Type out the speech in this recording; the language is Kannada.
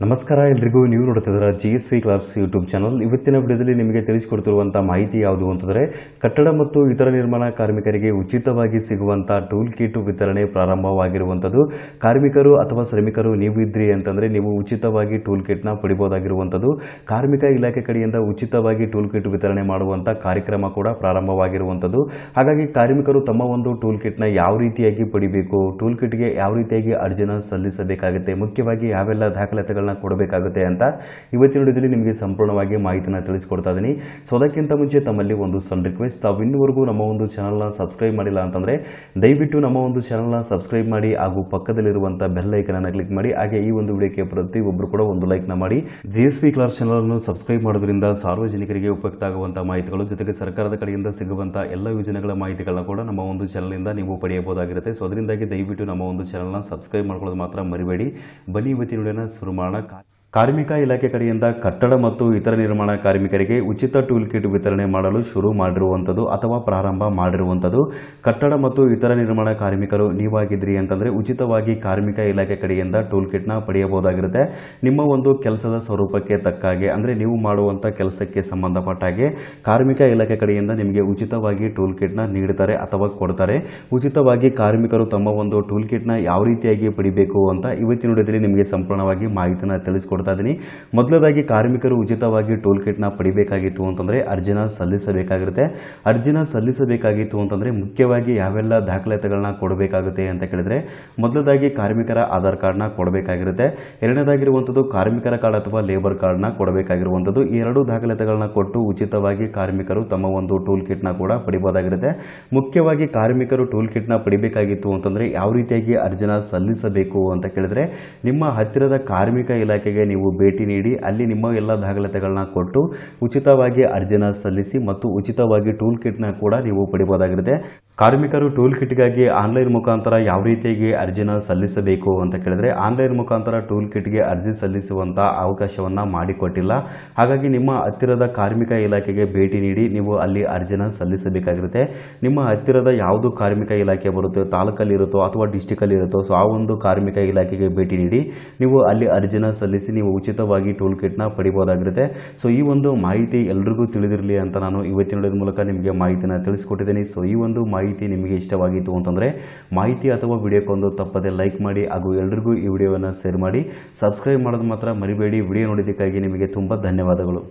ನಮಸ್ಕಾರ, ಎಲ್ರಿಗೂ ನೀವು ನೋಡ್ತಿದ್ದೀರ G S V class YouTube channel ಇವತ್ತಿನ ವಿಡಿಯೋದಲ್ಲಿ ನಿಮಗೆ ತಿಳಿಸಿಕೊಡ್ತಿರುವಂಥ ಮಾಹಿತಿ ಯಾವುದು ಅಂತಂದರೆ, ಕಟ್ಟಡ ಮತ್ತು ಇತರ ನಿರ್ಮಾಣ ಕಾರ್ಮಿಕರಿಗೆ ಉಚಿತವಾಗಿ ಸಿಗುವಂಥ ಟೂಲ್ ಕಿಟ್ ವಿತರಣೆ ಪ್ರಾರಂಭವಾಗಿರುವಂಥದ್ದು. ಕಾರ್ಮಿಕರು ಅಥವಾ ಶ್ರಮಿಕರು ನೀವು ಇದ್ರಿ ಅಂತಂದರೆ, ನೀವು ಉಚಿತವಾಗಿ ಟೂಲ್ ಕಿಟ್ನ ಪಡಿಬೋದಾಗಿರುವಂಥದ್ದು. ಕಾರ್ಮಿಕ ಇಲಾಖೆ ಕಡೆಯಿಂದ ಉಚಿತವಾಗಿ ಟೂಲ್ ಕಿಟ್ ವಿತರಣೆ ಮಾಡುವಂಥ ಕಾರ್ಯಕ್ರಮ ಕೂಡ ಪ್ರಾರಂಭವಾಗಿರುವಂಥದ್ದು. ಹಾಗಾಗಿ ಕಾರ್ಮಿಕರು ತಮ್ಮ ಒಂದು ಟೂಲ್ ಕಿಟ್ನ ಯಾವ ರೀತಿಯಾಗಿ ಪಡಿಬೇಕು ಟೂಲ್ ಕಿಟ್ಗೆ ಯಾವ ರೀತಿಯಾಗಿ ಅರ್ಜಿನ ಸಲ್ಲಿಸಬೇಕಾಗುತ್ತೆ, ಮುಖ್ಯವಾಗಿ ಯಾವೆಲ್ಲ ಕೊಡಬೇಕಾಗುತ್ತೆ ಅಂತ ಇವತ್ತಿನ ವಿಡಿಯೋದಲ್ಲಿ ನಿಮಗೆ ಸಂಪೂರ್ಣವಾಗಿ ಮಾಹಿತಿನ ತಿಳಿಸಿಕೊಡ್ತಾ ಇದ್ದೀನಿ ಸೊ ಅದಕ್ಕಿಂತ ಮುಂಚೆ ತಮ್ಮಲ್ಲಿ ಒಂದು ಸಣ್ಣ ರಿಕ್ವೆಸ್ಟ್ ತಾವು ಇನ್ನುವರೆಗೂ ನಮ್ಮ ಒಂದು ಚಾನಲ್ನ ಸಬ್ಸ್ಕ್ರೈಬ್ ಮಾಡಿಲ್ಲ ಅಂತಂದರೆ ದಯವಿಟ್ಟು ನಮ್ಮ ಒಂದು ಚಾನಲ್ನ ಸಬ್ಸ್ಕ್ರೈಬ್ ಮಾಡಿ ಹಾಗೂ ಪಕ್ಕದಲ್ಲಿರುವಂಥ ಬೆಲ್ ಐಕನನ್ನು ಕ್ಲಿಕ್ ಮಾಡಿ. ಹಾಗೆ ಈ ಒಂದು ವಿಡಿಯೋಕ್ಕೆ ಪ್ರತಿಯೊಬ್ಬರು ಕೂಡ ಒಂದು ಲೈಕ್ನ ಮಾಡಿ. ಜಿ ಎಸ್ ಪಿ ಕ್ಲಾಸ್ ಚಾನಲನ್ನು ಸಬ್ಸ್ಕ್ರೈಬ್ ಮಾಡೋದ್ರಿಂದ ಸಾರ್ವಜನಿಕರಿಗೆ ಉಪಯುಕ್ತ ಆಗುವಂಥ ಮಾಹಿತಿಗಳು, ಜೊತೆಗೆ ಸರ್ಕಾರದ ಕಡೆಯಿಂದ ಸಿಗುವಂಥ ಎಲ್ಲ ಯೋಜನೆಗಳ ಮಾಹಿತಿಗಳನ್ನ ಕೂಡ ನಮ್ಮ ಒಂದು ಚಾನಲ್ನಿಂದ ನೀವು ಪಡೆಯಬಹುದಾಗಿರುತ್ತೆ. ಸೊ ಅದರಿಂದಾಗಿ ದಯವಿಟ್ಟು ನಮ್ಮ ಒಂದು ಚಾನಲ್ನ ಸಬ್ಸ್ಕ್ರೈಬ್ ಮಾಡ್ಕೊಳ್ಳೋದು ಮಾತ್ರ ಮರಿಬೇಡಿ. ಬನ್ನಿ ಇವತ್ತಿನ ವಿಡಿಯೋನ ಶುರು ಮಾಡೋಣ. God. ಕಾರ್ಮಿಕ ಇಲಾಖೆ ಕಡೆಯಿಂದ ಕಟ್ಟಡ ಮತ್ತು ಇತರ ನಿರ್ಮಾಣ ಕಾರ್ಮಿಕರಿಗೆ ಉಚಿತ ಟೂಲ್ ಕಿಟ್ ವಿತರಣೆ ಮಾಡಲು ಶುರು ಮಾಡಿರುವಂಥದ್ದು ಅಥವಾ ಪ್ರಾರಂಭ ಮಾಡಿರುವಂಥದ್ದು. ಕಟ್ಟಡ ಮತ್ತು ಇತರ ನಿರ್ಮಾಣ ಕಾರ್ಮಿಕರು ನೀವಾಗಿದ್ರಿ ಅಂತಂದರೆ ಉಚಿತವಾಗಿ ಕಾರ್ಮಿಕ ಇಲಾಖೆ ಕಡೆಯಿಂದ ಟೂಲ್ ಕಿಟ್ನ ಪಡೆಯಬಹುದಾಗಿರುತ್ತೆ. ನಿಮ್ಮ ಒಂದು ಕೆಲಸದ ಸ್ವರೂಪಕ್ಕೆ ತಕ್ಕ ಹಾಗೆ, ಅಂದರೆ ನೀವು ಮಾಡುವಂಥ ಕೆಲಸಕ್ಕೆ ಸಂಬಂಧಪಟ್ಟ ಹಾಗೆ ಕಾರ್ಮಿಕ ಇಲಾಖೆ ಕಡೆಯಿಂದ ನಿಮಗೆ ಉಚಿತವಾಗಿ ಟೂಲ್ ಕಿಟ್ನ ನೀಡುತ್ತಾರೆ ಅಥವಾ ಕೊಡ್ತಾರೆ. ಉಚಿತವಾಗಿ ಕಾರ್ಮಿಕರು ತಮ್ಮ ಒಂದು ಟೂಲ್ ಕಿಟ್ನ ಯಾವ ರೀತಿಯಾಗಿ ಪಡಿಬೇಕು ಅಂತ ಇವತ್ತಿನ ನಿಮಗೆ ಸಂಪೂರ್ಣವಾಗಿ ಮಾಹಿತಿನ ತಿಳಿಸ್ಕೊಡ್ತಾ ಇದ್ದೀನಿ ಮೊದಲದಾಗಿ ಕಾರ್ಮಿಕರು ಉಚಿತವಾಗಿ ಟೋಲ್ ಕಿಟ್ನ ಪಡಿಬೇಕಾಗಿತ್ತು ಅಂತಂದರೆ ಅರ್ಜಿನ ಸಲ್ಲಿಸಬೇಕಾಗಿರುತ್ತೆ. ಅರ್ಜಿನ ಸಲ್ಲಿಸಬೇಕಾಗಿತ್ತು ಅಂತಂದರೆ ಮುಖ್ಯವಾಗಿ ಯಾವೆಲ್ಲ ದಾಖಲಾತಿಗಳನ್ನ ಕೊಡಬೇಕಾಗುತ್ತೆ ಅಂತ ಕೇಳಿದ್ರೆ ಮೊದಲದಾಗಿ ಕಾರ್ಮಿಕರ ಆಧಾರ್ ಕಾರ್ಡ್ನ ಕೊಡಬೇಕಾಗಿರುತ್ತೆ. ಎರಡನೇದಾಗಿರುವಂಥದ್ದು ಕಾರ್ಮಿಕರ ಕಾರ್ಡ್ ಅಥವಾ ಲೇಬರ್ ಕಾರ್ಡ್ನ ಕೊಡಬೇಕಾಗಿರುವಂಥದ್ದು. ಈ ಎರಡು ದಾಖಲಾತಿಗಳನ್ನ ಕೊಟ್ಟು ಉಚಿತವಾಗಿ ಕಾರ್ಮಿಕರು ತಮ್ಮ ಒಂದು ಟೂಲ್ ಕಿಟ್ನ ಕೂಡ ಪಡಿಬೋದಾಗಿರುತ್ತೆ. ಮುಖ್ಯವಾಗಿ ಕಾರ್ಮಿಕರು ಟೂಲ್ ಕಿಟ್ನ ಪಡಿಬೇಕಾಗಿತ್ತು ಅಂತಂದರೆ ಯಾವ ರೀತಿಯಾಗಿ ಅರ್ಜಿನ ಸಲ್ಲಿಸಬೇಕು ಅಂತ ಕೇಳಿದ್ರೆ ನಿಮ್ಮ ಹತ್ತಿರದ ಕಾರ್ಮಿಕ ಇಲಾಖೆಗೆ ನೀವು ಭೇಟಿ ನೀಡಿ, ಅಲ್ಲಿ ನಿಮ್ಮ ಎಲ್ಲ ದಾಖಲಾತಿಗಳನ್ನ ಕೊಟ್ಟು ಉಚಿತವಾಗಿ ಅರ್ಜಿನ ಸಲ್ಲಿಸಿ ಮತ್ತು ಉಚಿತವಾಗಿ ಟೂಲ್ ಕಿಟ್ನ ಕೂಡ ನೀವು ಪಡಿಬೋದಾಗಿರುತ್ತೆ. ಕಾರ್ಮಿಕರು ಟೂಲ್ ಕಿಟ್ಗಾಗಿ ಆನ್ಲೈನ್ ಮುಖಾಂತರ ಯಾವ ರೀತಿಯಾಗಿ ಅರ್ಜಿನ ಸಲ್ಲಿಸಬೇಕು ಅಂತ ಕೇಳಿದ್ರೆ, ಆನ್ಲೈನ್ ಮುಖಾಂತರ ಟೂಲ್ ಕಿಟ್ಗೆ ಅರ್ಜಿ ಸಲ್ಲಿಸುವಂಥ ಅವಕಾಶವನ್ನು ಮಾಡಿಕೊಟ್ಟಿಲ್ಲ. ಹಾಗಾಗಿ ನಿಮ್ಮ ಹತ್ತಿರದ ಕಾರ್ಮಿಕ ಇಲಾಖೆಗೆ ಭೇಟಿ ನೀಡಿ ನೀವು ಅಲ್ಲಿ ಅರ್ಜಿನ ಸಲ್ಲಿಸಬೇಕಾಗಿರುತ್ತೆ. ನಿಮ್ಮ ಹತ್ತಿರದ ಯಾವುದು ಕಾರ್ಮಿಕ ಇಲಾಖೆ ಬರುತ್ತೆ, ತಾಲೂಕಲ್ಲಿ ಇರುತ್ತೋ ಅಥವಾ ಡಿಸ್ಟಿಕಲ್ಲಿ ಇರುತ್ತೋ, ಸೊ ಆ ಒಂದು ಕಾರ್ಮಿಕ ಇಲಾಖೆಗೆ ಭೇಟಿ ನೀಡಿ ನೀವು ಅಲ್ಲಿ ಅರ್ಜಿನ ಸಲ್ಲಿಸಿ ನೀವು ಉಚಿತವಾಗಿ ಟೂಲ್ ಕಿಟ್ನ ಪಡಿಬೋದಾಗಿರುತ್ತೆ. ಸೊ ಈ ಒಂದು ಮಾಹಿತಿ ಎಲ್ರಿಗೂ ತಿಳಿದಿರಲಿ ಅಂತ ನಾನು ಇವತ್ತಿನ ಮೂಲಕ ನಿಮಗೆ ಮಾಹಿತಿನ ತಿಳಿಸ್ಕೊಟ್ಟಿದ್ದೀನಿ. ಸೊ ಈ ಒಂದು ಮಾಹಿತಿ ನಿಮಗೆ ಇಷ್ಟವಾಗಿತ್ತು ಅಂತಂದರೆ ಮಾಹಿತಿ ಅಥವಾ ವಿಡಿಯೋಕ್ಕೊಂದು ತಪ್ಪದೆ ಲೈಕ್ ಮಾಡಿ ಹಾಗೂ ಎಲ್ರಿಗೂ ಈ ವಿಡಿಯೋವನ್ನು ಶೇರ್ ಮಾಡಿ. ಸಬ್ಸ್ಕ್ರೈಬ್ ಮಾಡೋದು ಮಾತ್ರ ಮರಿಬೇಡಿ. ವಿಡಿಯೋ ನೋಡಿದ್ದಕ್ಕಾಗಿ ನಿಮಗೆ ತುಂಬ ಧನ್ಯವಾದಗಳು.